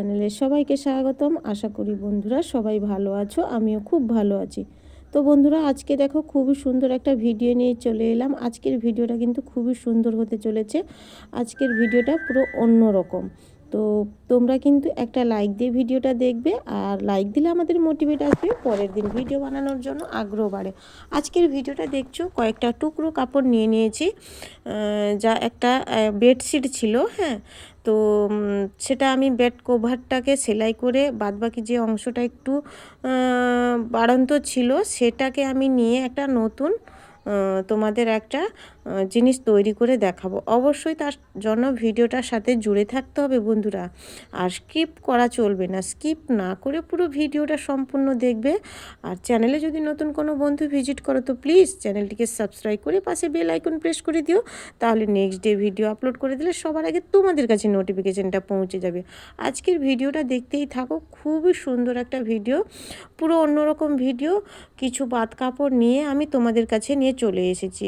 চ্যানেলে সবাইকে স্বাগতম। আশা করি বন্ধুরা সবাই ভালো আছো, আমিও খুব ভালো আছি। তো বন্ধুরা, আজকে দেখো খুবই সুন্দর একটা ভিডিও নিয়ে চলে এলাম। আজকের ভিডিওটা কিন্তু খুবই সুন্দর হতে চলেছে। আজকের ভিডিওটা পুরো অন্য রকম তো তোমরা কিন্তু একটা লাইক দিয়ে ভিডিওটা দেখবে আর লাইক দিলে আমাদের মোটিভেট আসবে পরের দিন ভিডিও বানানোর জন্য আগ্রহ বাড়ে। আজকের ভিডিওটা দেখছ, কয়েকটা টুকরো কাপড় নিয়ে নিয়েছি যা একটা বেডশিট ছিল হ্যাঁ? তো সেটা আমি বেড কভারটাকে সেলাই করে বাদবাকি যে অংশটা একটু বাড়ন্ত ছিল, সেটাকে আমি নিয়ে একটা নতুন তোমাদের একটা জিনিস তৈরি করে দেখাবো। অবশ্যই তার জন্য ভিডিওটার সাথে জুড়ে থাকতে হবে বন্ধুরা। আর স্কিপ করা চলবে না। স্কিপ না করে পুরো ভিডিওটা সম্পূর্ণ দেখবে। আর চ্যানেলে যদি নতুন কোনো বন্ধু ভিজিট করো, তো প্লিজ চ্যানেলটিকে সাবস্ক্রাইব করে পাশে বেল আইকন প্রেস করে দিও। তাহলে নেক্সট ডে ভিডিও আপলোড করে দিলে সবার আগে তোমাদের কাছে নোটিফিকেশানটা পৌঁছে যাবে। আজকের ভিডিওটা দেখতেই থাকো। খুবই সুন্দর একটা ভিডিও পুরো অন্যরকম ভিডিও কিছু বাদ কাপড় নিয়ে আমি তোমাদের কাছে নিয়ে চলে এসেছি।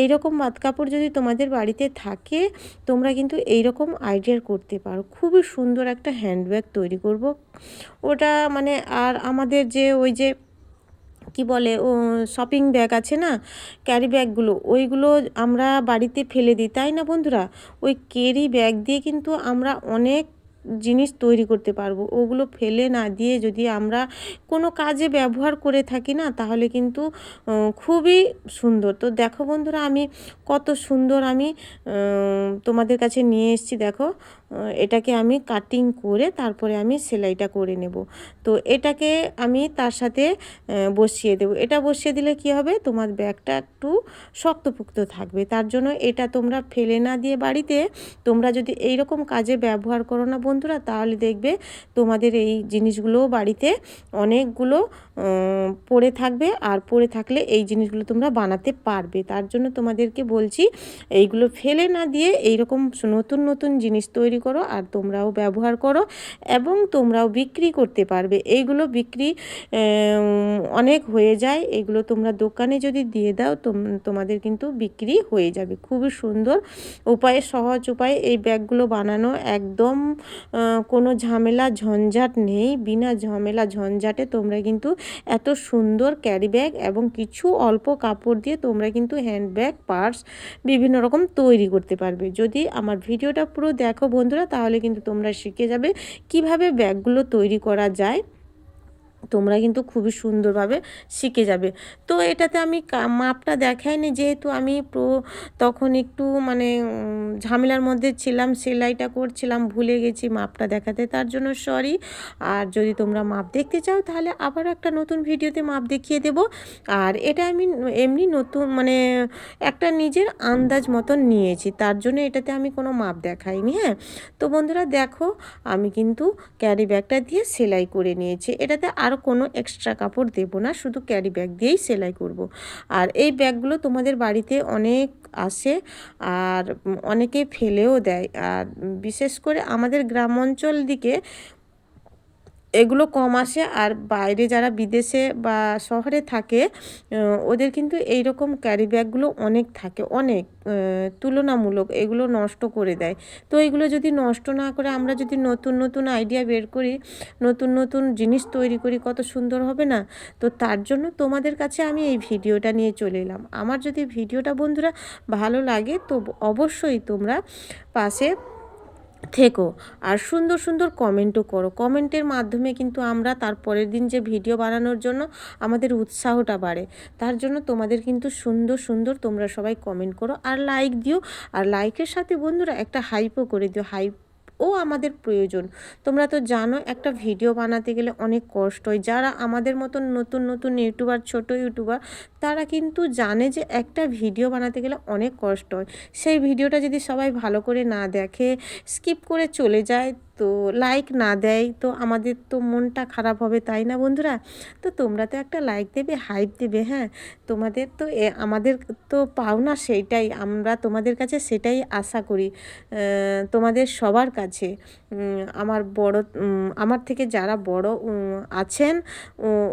এইরকম এরকম বাদ কাপড় যদি তোমাদের বাড়িতে থাকে, তোমরা কিন্তু এই রকম আইডিয়ার করতে পারো। খুবই সুন্দর একটা হ্যান্ডব্যাগ তৈরি করব। ওটা মানে আর আমাদের যে ওই যে কি বলে, ও শপিং ব্যাগ আছে না, ক্যারি ব্যাগগুলো, ওইগুলো আমরা বাড়িতে ফেলে দিই। তাই না বন্ধুরা? ওই ক্যারি ব্যাগ দিয়ে কিন্তু আমরা অনেক জিনিস তৈরি করতে পারব। ওগুলো ফেলে না দিয়ে যদি আমরা কোনো কাজে ব্যবহার করে থাকি না, তাহলে কিন্তু খুবই সুন্দর। তো দেখো বন্ধুরা, আমি কত সুন্দর আমি তোমাদের কাছে নিয়ে এসেছি, দেখো। এটাকে আমি কাটিং করে তারপরে আমি সেলাইটা করে নেব। তো এটাকে আমি তার সাথে বসিয়ে দেব। এটা বসিয়ে দিলে কি হবে? তোমার ব্যাগটা একটু শক্তপুক্ত থাকবে। তার জন্য এটা তোমরা ফেলে না দিয়ে বাড়িতে, তোমরা যদি এই রকম কাজে ব্যবহার করো না বন্ধুরা, তাহলে দেখবে তোমাদের এই জিনিসগুলো বাড়িতে অনেকগুলো পড়ে থাকবে। আর পড়ে থাকলে এই জিনিসগুলো তোমরা বানাতে পারবে। তার জন্য তোমাদেরকে বলছি, এইগুলো ফেলে না দিয়ে এইরকম নতুন নতুন জিনিস তৈরি করো আর তোমরাও ব্যবহার করো এবং তোমরাও বিক্রি করতে পারবে। এইগুলো বিক্রি অনেক হয়ে যায়। এগুলো তোমরা দোকানে যদি দিয়ে দাও তোমাদের কিন্তু বিক্রি হয়ে যাবে। খুবই সুন্দর উপায়ে, সহজ উপায়ে। এই ব্যাগগুলো বানানো একদম কোনো ঝামেলা, ঝঞ্ঝাট নেই। বিনা ঝামেলা, ঝঞ্ঝাটে তোমরা কিন্তু এত সুন্দর ক্যারি ব্যাগ এবং কিছু অল্প কাপড় দিয়ে তোমরা কিন্তু হ্যান্ডব্যাগ পার্স, বিভিন্ন রকম তৈরি করতে পারবে। যদি আমার ভিডিওটা পুরো দেখো বন্ধুরা তাহলে কিন্তু তোমরা শিখে যাবে কীভাবে ব্যাগগুলো তৈরি করা যায়। তোমরা কিন্তু খুবই সুন্দরভাবে শিখে যাবে। তো এটাতে আমি মাপটা দেখাইনি যেহেতু আমি প্রো, তখন একটু মানে ঝামেলার মধ্যে ছিলাম, সেলাইটা করছিলাম, ভুলে গেছি মাপটা দেখাতে, তার জন্য সরি আর যদি তোমরা মাপ দেখতে চাও, তাহলে আবার একটা নতুন ভিডিওতে মাপ দেখিয়ে দেব। আর এটা আমি এমনি নতুন মানে একটা নিজের আন্দাজ মতন নিয়েছি, তার জন্য এটাতে আমি কোনো মাপ দেখাইনি হ্যাঁ? তো বন্ধুরা দেখো, আমি কিন্তু ক্যারি ব্যাগটা দিয়ে সেলাই করে নিয়েছি। এটাতে আরও কোনো এক্সট্রা কাপড় দেব না, শুধু ক্যারি ব্যাগ দিয়েই সেলাই করব। আর এই ব্যাগগুলো তোমাদের বাড়িতে অনেক আসে আর অনেকে ফেলেও দেয় আর বিশেষ করে আমাদের গ্রাম অঞ্চল দিকে এগুলো কম আসে আর বাইরে যারা বিদেশে বা শহরে থাকে ওদের কিন্তু এই রকম ক্যারি ব্যাগগুলো অনেক থাকে, অনেক তুলনামূলক এগুলো নষ্ট করে দেয়। তো এগুলো যদি নষ্ট না করে আমরা যদি নতুন নতুন আইডিয়া বের করি, নতুন নতুন জিনিস তৈরি করি, কত সুন্দর হবে না? তো তার জন্য তোমাদের কাছে আমি এই ভিডিওটা নিয়ে চলে এলাম। আমার যদি ভিডিওটা বন্ধুরা ভালো লাগে, তো অবশ্যই তোমরা পাশে থেকো আর সুন্দর সুন্দর কমেন্টও করো। কমেন্টের মাধ্যমে কিন্তু আমরা তার পরের দিন যে ভিডিও বানানোর জন্য আমাদের উৎসাহটা বাড়ে। তার জন্য তোমাদের কিন্তু সুন্দর সুন্দর তোমরা সবাই কমেন্ট করো আর লাইক দিও। আর লাইকের সাথে বন্ধুরা একটা হাইপও করে দিও। হাইপ ও আমাদের প্রয়োজন। তোমরা তো জানো, একটা ভিডিও বানাতে গেলে অনেক কষ্ট হয়। যারা আমাদের মতন নতুন নতুন ইউটিউবার, ছোট ইউটিউবার, তারা কিন্তু জানে যে একটা ভিডিও বানাতে গেলে অনেক কষ্ট হয়। সেই ভিডিওটা যদি সবাই ভালো করে না দেখে, স্কিপ করে চলে যায় তো লাইক না দেয়, তো আমাদের তো মনটা খারাপ হবে, তাই না বন্ধুরা? তো তোমরা তো একটা লাইক দেবে হাইপ দেবে হ্যাঁ? তোমাদের তো আমাদের তো পাওনা সেইটাই, আমরা তোমাদের কাছে সেটাই আশা করি তোমাদের সবার কাছে। আমার বড় আমার থেকে যারা বড় আছেন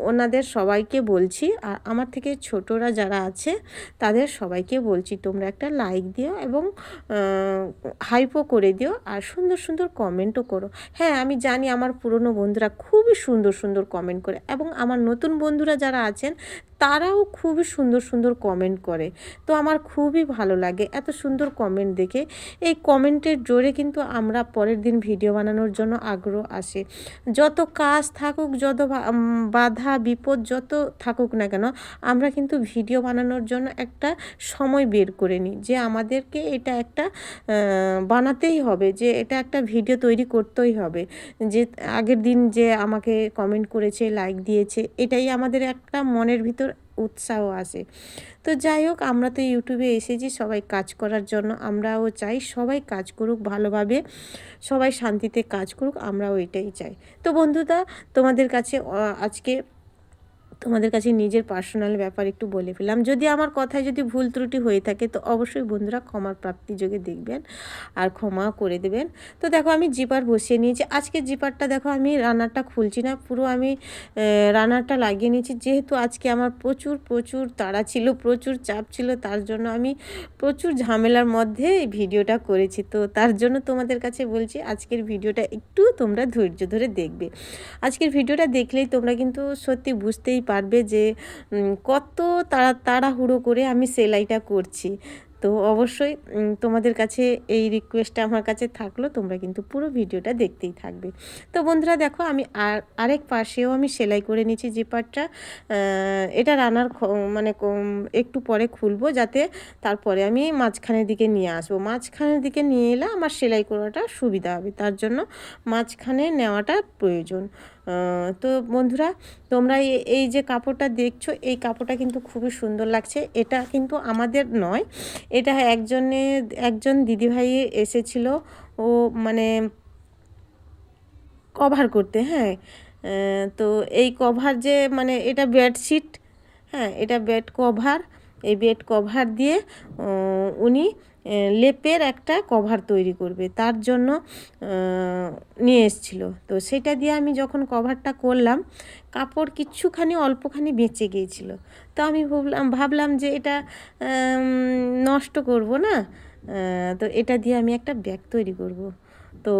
ওনাদের সবাইকে বলছি, আর আমার থেকে ছোটরা যারা আছে, তাদের সবাইকে বলছি, তোমরা একটা লাইক দিও এবং হাইপও করে দিও, আর সুন্দর সুন্দর কমেন্টও করো। হ্যাঁ আমি জানি আমার পুরনো বন্ধুরা খুবই সুন্দর সুন্দর কমেন্ট করে এবং আমার নতুন বন্ধুরা যারা আছেন, তারাও খুবই সুন্দর সুন্দর কমেন্ট করে। তো আমার খুবই ভালো লাগে এত সুন্দর কমেন্ট দেখে। এই কমেন্টের জোরে কিন্তু আমরা পরের দিন ভিডিও বানানোর জন্য আগ্রহ আসে। যত কাজ থাকুক, যত বাধা, বিপদ যত থাকুক না কেন, আমরা কিন্তু ভিডিও বানানোর জন্য একটা সময় বের করে নিই। যে আমাদেরকে এটা একটা বানাতেই হবে, যে এটা একটা ভিডিও তৈরি করতেই হবে। যে আগের দিন যে আমাকে কমেন্ট করেছে লাইক দিয়েছে, এটাই আমাদের একটা মনের ভিতর উৎসাহ আসে তো যাই হোক, আমরা তো ইউটিউবে এসেছি সবাই কাজ করার জন্য। আমরাও চাই সবাই কাজ করুক ভালোভাবে, সবাই শান্তিতে কাজ করুক, আমরাও এটাই চাই। তো বন্ধুরা, তোমাদের কাছে আজকে তোমাদের কাছে নিজের পার্সোনাল ব্যাপার একটু বলে ফেলাম যদি আমার কথায় যদি ভুল ত্রুটি হয়ে থাকে, তো অবশ্যই বন্ধুরা ক্ষমার প্রাপ্তি যোগে দেখবেন আর ক্ষমা করে দেবেন। তো দেখো, আমি জিপার বসিয়ে নিয়েছি। আজকে জিপারটা দেখো, আমি রান্নারটা খুলছি না, পুরো আমি রান্নারটা লাগিয়ে নিয়েছি। যেহেতু আজকে আমার প্রচুর প্রচুর তাড়া ছিল, প্রচুর চাপ ছিল, তার জন্য আমি প্রচুর ঝামেলার মধ্যে এই ভিডিওটা করেছি। তো তার জন্য তোমাদের কাছে বলছি, আজকের ভিডিওটা একটু তোমরা ধৈর্য ধরে দেখবে। আজকের ভিডিওটা দেখলেই তোমরা কিন্তু সত্যি বুঝতেই পারবে যে কত তাড়া, তাড়াহুড়ো করে আমি সেলাইটা করছি। তো অবশ্যই তোমাদের কাছে এই রিকোয়েস্টটা আমার কাছে থাকল, তোমরা কিন্তু পুরো ভিডিওটা দেখতেই থাকবে। তো বন্ধুরা দেখো, আমি আর, আরেক পাশেও আমি সেলাই করে নিয়েছি যে পার্টটা এটা রানার মানে একটু পরে খুলবো যাতে তারপরে আমি মাঝখানের দিকে নিয়ে আসব। মাঝখানের দিকে নিয়ে এলে আমার সেলাই করাটা সুবিধা হবে, তার জন্য মাঝখানে নেওয়াটা প্রয়োজন। তো বন্ধুরা, তোমরা এই যে কাপড়টা দেখছ, এই কাপড়টা কিন্তু খুবই সুন্দর লাগছে। এটা কিন্তু আমাদের নয়, এটা একজনে, একজন দিদিভাই এসেছিল, ও মানে কভার করতে হ্যাঁ। তো এই কভার যে মানে এটা বেডশিট হ্যাঁ এটা বেড কভার এই বেড কভার দিয়ে উনি লেপের একটা কভার তৈরি করবে। তার জন্য নিয়ে এসছিল। তো সেটা দিয়ে আমি যখন কভারটা করলাম, কাপড় কিচ্ছুখানি অল্পখানি বেঁচে গিয়েছিল। তো আমি ভাবলাম ভাবলাম যে এটা নষ্ট করব না? তো এটা দিয়ে আমি একটা ব্যাগ তৈরি করব। তো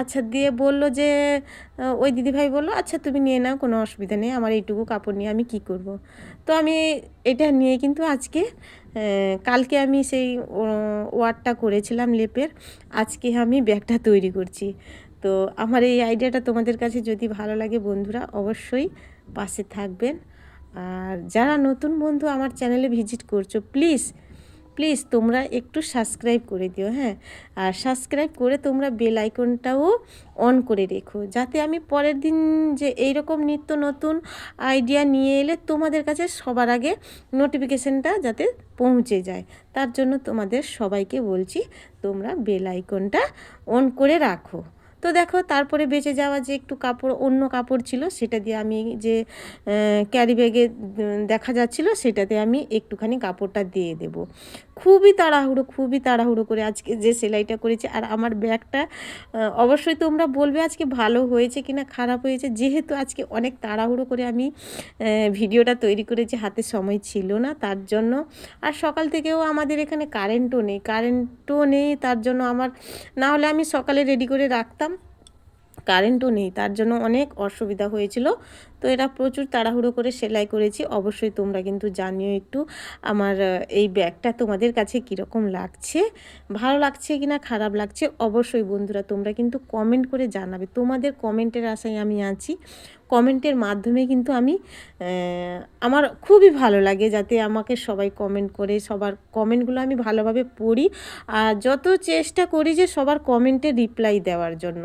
আচ্ছা দিয়ে বলল যে ওই দিদিভাই বলল আচ্ছা তুমি নিয়ে নাও, কোনো অসুবিধা নেই, আমার এইটুকু কাপড় নিয়ে আমি কি করব। তো আমি এটা নিয়ে কিন্তু আজকে কালকে আমি সেই ওয়ার্ডটা করেছিলাম লেপের, আজকে আমি ব্যাগটা তৈরি করছি তো আমার এই আইডিয়াটা তোমাদের কাছে যদি ভালো লাগে বন্ধুরা, অবশ্যই পাশে থাকবেন আর যারা নতুন বন্ধু আমার চ্যানেলে ভিজিট করছ, প্লিজ প্লিজ তোমরা একটু সাবস্ক্রাইব করে দিও হ্যাঁ? আর সাবস্ক্রাইব করে তোমরা বেল আইকনটাও অন করে রেখো, যাতে আমি পরের দিন যে এই রকম নিত্য নতুন আইডিয়া নিয়ে এলে তোমাদের কাছে সবার আগে নোটিফিকেশানটা যাতে পৌঁছে যায়। তার জন্য তোমাদের সবাইকে বলছি, তোমরা বেল আইকনটা অন করে রাখো। তো দেখো, তারপরে বেঁচে যাওয়া যে একটু কাপড়, অন্য কাপড় ছিল, সেটা দিয়ে আমি যে ক্যারি ব্যাগে দেখা যাচ্ছিল, সেটাতে আমি একটুখানি কাপড়টা দিয়ে দেব। খুবই তাড়াহুড়ো খুবই তাড়াহুড়ো করে আজকে যে সেলাইটা করেছি। আর আমার ব্যাগটা অবশ্যই তোমরা বলবে আজকে ভালো হয়েছে কি না খারাপ হয়েছে। যেহেতু আজকে অনেক তাড়াহুড়ো করে আমি ভিডিওটা তৈরি করেছি, হাতে সময় ছিল না তার জন্য। আর সকাল থেকেও আমাদের এখানে কারেন্টও নেই কারেন্টও নেই তার জন্য আমার, না হলে আমি সকালে রেডি করে রাখতাম। কারেন্টও নেই, তার জন্য অনেক অসুবিধা হয়েছিল। তো এটা প্রচুর তাড়াহুড়ো করে সেলাই করেছি। অবশ্যই তোমরা কিন্তু জানিও একটু আমার এই ব্যাগটা তোমাদের কাছে কীরকম লাগছে, ভালো লাগছে কি না খারাপ লাগছে? অবশ্যই বন্ধুরা তোমরা কিন্তু কমেন্ট করে জানাবে। তোমাদের কমেন্টের আশায় আমি আছি। কমেন্টের মাধ্যমে কিন্তু আমি আমার খুবই ভালো লাগে যাতে আমাকে সবাই কমেন্ট করে, সবার কমেন্টগুলো আমি ভালোভাবে পড়ি আর যত চেষ্টা করি যে সবার কমেন্টে রিপ্লাই দেওয়ার জন্য।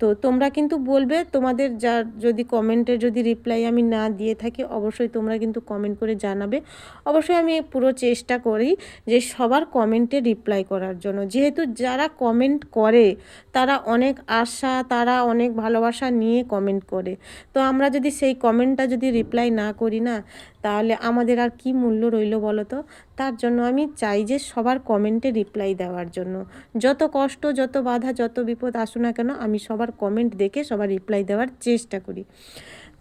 তো তোমরা কিন্তু বলবে, তোমাদের যার যদি কমেন্টে যদি রিপ্লাই আমি না দিয়ে থাকি, অবশ্যই তোমরা কিন্তু কমেন্ট করে জানাবে। অবশ্যই আমি পুরো চেষ্টা করি যে সবার কমেন্টে রিপ্লাই করার জন্য। যেহেতু যারা কমেন্ট করে, তারা অনেক আশা, তারা অনেক ভালোবাসা নিয়ে কমেন্ট করে। তো আমরা যদি সেই কমেন্টটা যদি রিপ্লাই না করি না, তাহলে আমাদের আর কি মূল্য রইল বলো তো তার জন্য আমি চাই যে সবার কমেন্টে রিপ্লাই দেওয়ার জন্য। যত কষ্ট, যত বাধা, যত বিপদ আসুক না কেন, আমি সবার কমেন্ট দেখে সবার রিপ্লাই দেওয়ার চেষ্টা করি।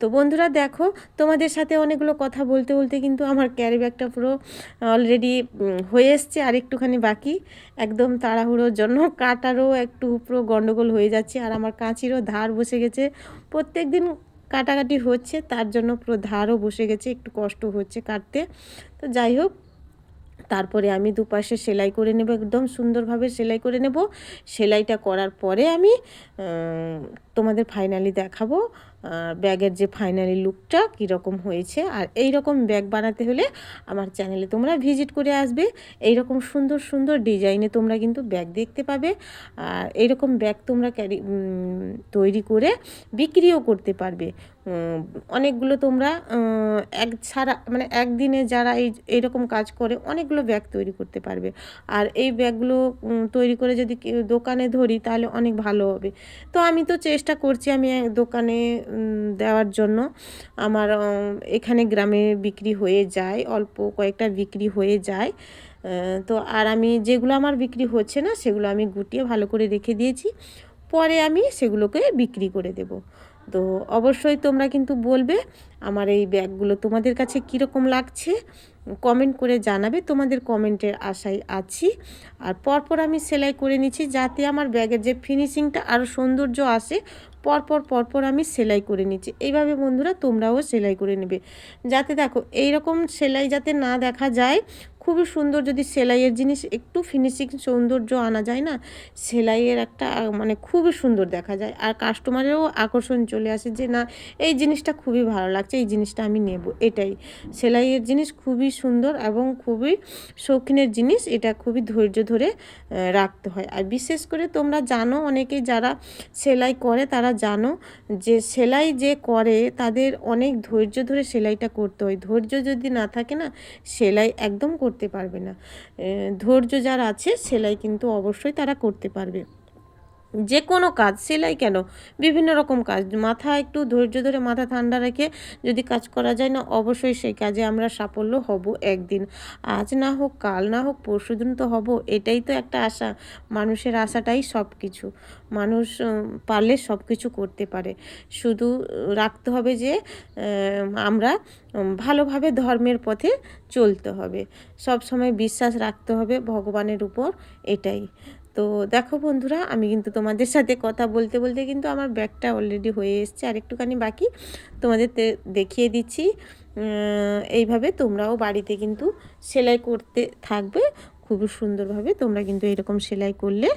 তো বন্ধুরা দেখো, তোমাদের সাথে অনেকগুলো কথা বলতে বলতে কিন্তু আমার ক্যারি ব্যাগটা পুরো অলরেডি হয়ে এসছে। আর একটুখানি বাকি। একদম তাড়াহুড়োর জন্য কাটারও একটু পুরো গন্ডগোল হয়ে যাচ্ছে। আর আমার কাঁচিরও ধার বসে গেছে। প্রত্যেক দিন কাটাকাটি হচ্ছে, তার জন্য পুরো ধারও বসে গেছে, একটু কষ্ট হচ্ছে কাটতে। তো যাই হোক, তারপরে আমি দুপাশে সেলাই করে নেব, একদম সুন্দরভাবে সেলাই করে নেব। সেলাইটা করার পরে আমি তোমাদের ফাইনালি দেখাবো ব্যাগের যে ফাইনালি লুকটা কীরকম হয়েছে, আর এই রকম ব্যাগ বানাতে হলে আমার চ্যানেলে তোমরা ভিজিট করে আসবে। এই রকম সুন্দর সুন্দর ডিজাইনে তোমরা কিন্তু ব্যাগ দেখতে পাবে, আর এইরকম ব্যাগ তোমরা ক্যারি তৈরি করে বিক্রিও করতে পারবে। অনেকগুলো তোমরা এক ছাড়া মানে একদিনে যারা এই, এইরকম কাজ করে অনেকগুলো ব্যাগ তৈরি করতে পারবে। আর এই ব্যাগগুলো তৈরি করে যদি দোকানে ধরি তাহলে অনেক ভালো হবে। তো আমি তো চেষ্টা করছি আমি দোকানে দেওয়ার জন্য আমার এখানে গ্রামে বিক্রি হয়ে যায়, অল্প কয়েকটা বিক্রি হয়ে যায়। তো আর আমি যেগুলো আমার বিক্রি হচ্ছে না, সেগুলো আমি গুটিয়ে ভালো করে রেখে দিয়েছি। পরে আমি সেগুলোকে বিক্রি করে দেব। তো অবশ্যই তোমরা কিন্তু বলবে, আমার এই ব্যাগগুলো তোমাদের কাছে কীরকম লাগছে? কমেন্ট করে জানাবে, তোমাদের কমেন্টের আশায় আছি। আর পরপর আমি সেলাই করে নিচ্ছি, যাতে আমার ব্যাগের যে ফিনিশিংটা আরও সৌন্দর্য আসে পরপর পরপর আমি সেলাই করে নিচ্ছি। এইভাবে বন্ধুরা তোমরাও সেলাই করে নেবে। যাতে দেখো এই রকম সেলাই যাতে না দেখা যায় খুবই সুন্দর যদি সেলাইয়ের জিনিস, একটু ফিনিশিং সৌন্দর্য আনা যায় না, সেলাইয়ের একটা মানে খুবই সুন্দর দেখা যায়। আর কাস্টমারেরও আকর্ষণ চলে আসে যে, না, এই জিনিসটা খুবই ভালো লাগছে, এই জিনিসটা আমি নেব। এটাই। সেলাইয়ের জিনিস খুবই সুন্দর এবং খুবই শৌখিনের জিনিস, এটা খুবই ধৈর্য ধরে রাখতে হয়। আর বিশেষ করে তোমরা জানো, অনেকেই যারা সেলাই করে, তারা জানো যে, সেলাই যে করে, তাদের অনেক ধৈর্য ধরে সেলাইটা করতে হয়। ধৈর্য যদি না থাকে না, সেলাই একদম করতে পারবে না। ধৈর্য যার আছে সেলাই কিন্তু অবশ্যই তারা করতে পারবে। যে কোনো কাজ, সেলাই কেন? বিভিন্ন রকম কাজ। মাথা একটু ধৈর্য ধরে মাথা ঠান্ডা রেখে যদি কাজ করা যায় না, অবশ্যই সেই কাজে আমরা সাফল্য হব একদিন। আজ না হোক, কাল না হোক, পরশু দিন তো হব, এটাই তো একটা আশা। মানুষের আশাটাই সব কিছু মানুষ পারলে সব কিছু করতে পারে। শুধু রাখতে হবে যে আমরা ভালোভাবে ধর্মের পথে চলতে হবে। সব সময় বিশ্বাস রাখতে হবে ভগবানের উপর, এটাই। তো দেখো বন্ধুরা, আমি কিন্তু তোমাদের সাথে কথা বলতে বলতে কিন্তু আমার ব্যাগটা অলরেডি হয়ে এসছে। আর একটুখানি বাকি তোমাদের দেখিয়ে দিচ্ছি। এইভাবে তোমরাও বাড়িতে কিন্তু সেলাই করতে থাকবে। খুবই সুন্দরভাবে তোমরা কিন্তু এরকম সেলাই করলে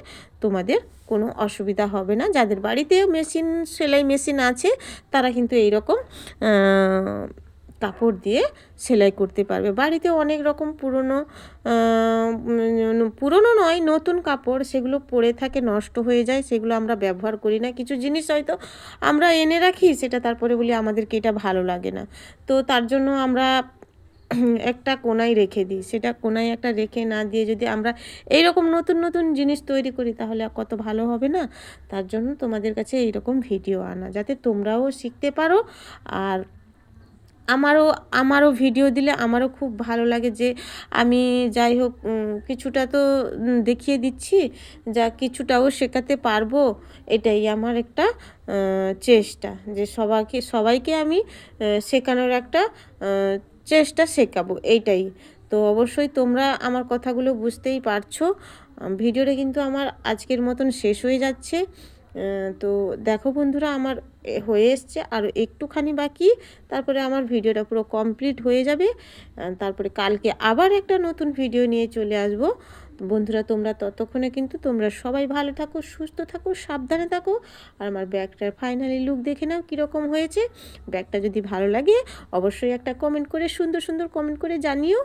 তোমাদের কোনো অসুবিধা হবে না। যাদের বাড়িতে মেশিন, সেলাই মেশিন আছে, তারা কিন্তু এইরকম কাপড় দিয়ে সেলাই করতে পারবে। বাড়িতে অনেক রকম পুরনো পুরনো নয়, নতুন কাপড়, সেগুলো পরে থাকে, নষ্ট হয়ে যায়, সেগুলো আমরা ব্যবহার করি না। কিছু জিনিস হয়তো আমরা এনে রাখি, সেটা তারপরে বলি আমাদেরকে এটা ভালো লাগে না। তো তার জন্য আমরা একটা কোনায় রেখে দিই। সেটা কোনায় একটা রেখে না দিয়ে যদি আমরা এই রকম নতুন নতুন জিনিস তৈরি করি, তাহলে কত ভালো হবে না? তার জন্য তোমাদের কাছে এইরকম ভিডিও আনা, যাতে তোমরাও শিখতে পারো। আর আমারও আমারও ভিডিও দিলে আমারও খুব ভালো লাগে যে আমি যাই হোক কিছুটা তো দেখিয়ে দিচ্ছি যা কিছুটাও শেখাতে পারব, এটাই আমার একটা চেষ্টা যে সবাইকে সবাইকে আমি শেখানোর একটা চেষ্টা শেখাবো, এইটাই। তো অবশ্যই তোমরা আমার কথাগুলো বুঝতেই পারছ। ভিডিওটা কিন্তু আমার আজকের মতন শেষ হয়ে যাচ্ছে। তো দেখো বন্ধুরা, আমার হয়ে এসছে। আর একটুখানি বাকি। তারপরে আমার ভিডিওটা পুরো কমপ্লিট হয়ে যাবে। তারপরে কালকে আবার একটা নতুন ভিডিও নিয়ে চলে আসব। বন্ধুরা, তোমরা ততক্ষণে কিন্তু তোমরা সবাই ভালো থাকো, সুস্থ থাকো, সাবধানে থাকো। আর আমার ব্যাগটার ফাইনালি লুক দেখে নাও কীরকম হয়েছে। ব্যাগটা যদি ভালো লাগে, অবশ্যই একটা কমেন্ট করে, সুন্দর সুন্দর কমেন্ট করে জানিও।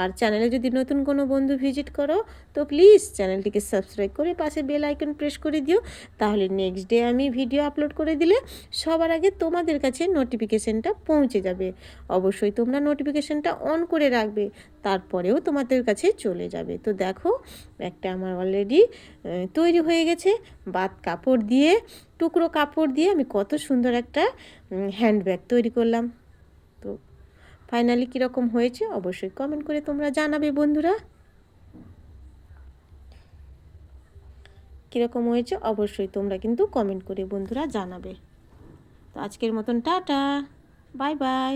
আর চ্যানেলে যদি নতুন কোনো বন্ধু ভিজিট করো, তো প্লিজ চ্যানেলটিকে সাবস্ক্রাইব করে পাশে বেল আইকন প্রেস করে দিও। তাহলে নেক্সট ডে আমি ভিডিও আপলোড করে দিলে সবার আগে তোমাদের কাছে নোটিফিকেশানটা পৌঁছে যাবে। অবশ্যই তোমরা নোটিফিকেশানটা অন করে রাখবে, তারপরেও তোমাদের কাছে চলে যাবে। তো দেখো একটা আমার অলরেডি তৈরি হয়ে গেছে। বাদ কাপড় দিয়ে, টুকরো কাপড় দিয়ে আমি কত সুন্দর একটা হ্যান্ডব্যাগ তৈরি করলাম। তো ফাইনালি কীরকম হয়েছে অবশ্যই কমেন্ট করে তোমরা জানাবে বন্ধুরা। কীরকম হয়েছে অবশ্যই তোমরা কিন্তু কমেন্ট করে বন্ধুরা জানাবে। তো আজকের মতন টাটা বাই বাই